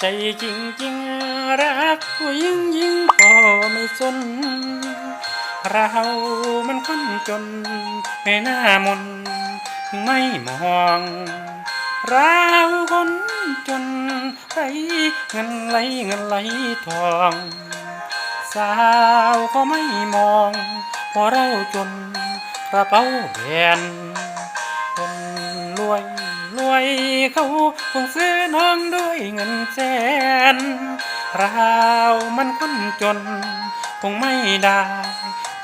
ใจจริงจริงๆรักผู้หญิงยิ่งก็ไม่สน เรามันคนจนไม่น่ามนไม่มองเราคนจนไรเงินไหลเงินไหลทอง สาวก็ไม่มองเพราะเราจนกระเป๋าแบน วยเขาคงซื้อน้องด้วยเงินแสนเรามันคนจน คงไม่ได้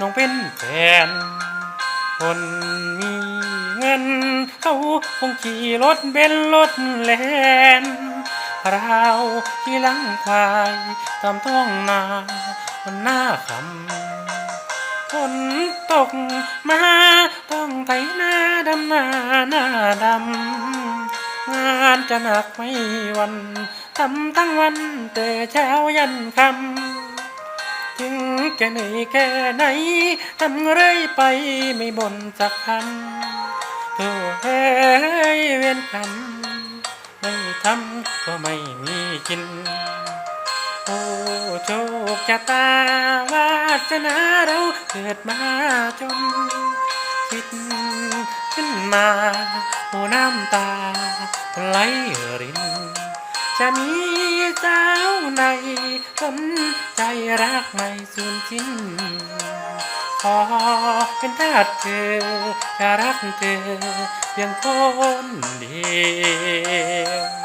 น้องเป็นแฟน คนมีเงิน เขาคงขี่รถเบนซ์รถแลนเราที่ลังควายตามท้องนามันหน้าคำฝนตกมาต้องไถนาดำนาหน้าดำานจะหนักไม่วันทำทั้งวันแต่เช้ายันค่ำถึงแค่ไหนแค่ไหนทำไรไปไม่บ่นสักคำโธ่เฮ้ยเวียนกรรมไม่ทำก็ไม่มีกินโอ้โชคชะตาวาสนาเราเกิดมาจน คิดขึ้นมาโอ้น้ำตาไหลริน จะมีสาวในสนใจรักไม่สูญสิ้นขอเป็นทาสเธอจะรักเธอเพียงคนเดียว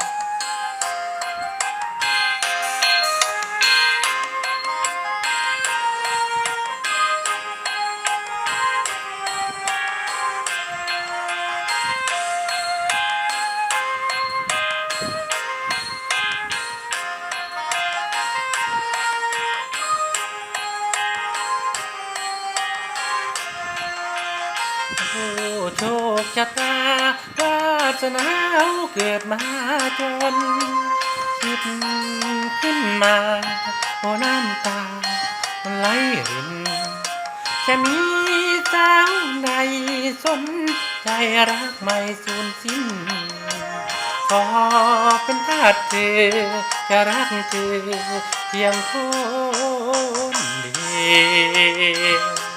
โอ้โชคชะตาวาสนาเราเกิดมาจนคิดขึ้นมาโอ้น้ำตาไหลรินจะมีสาวใดสนใจรักไม่สูญสิ้นขอเป็นทาสเธอจะรักเธอเพียงคนเดียว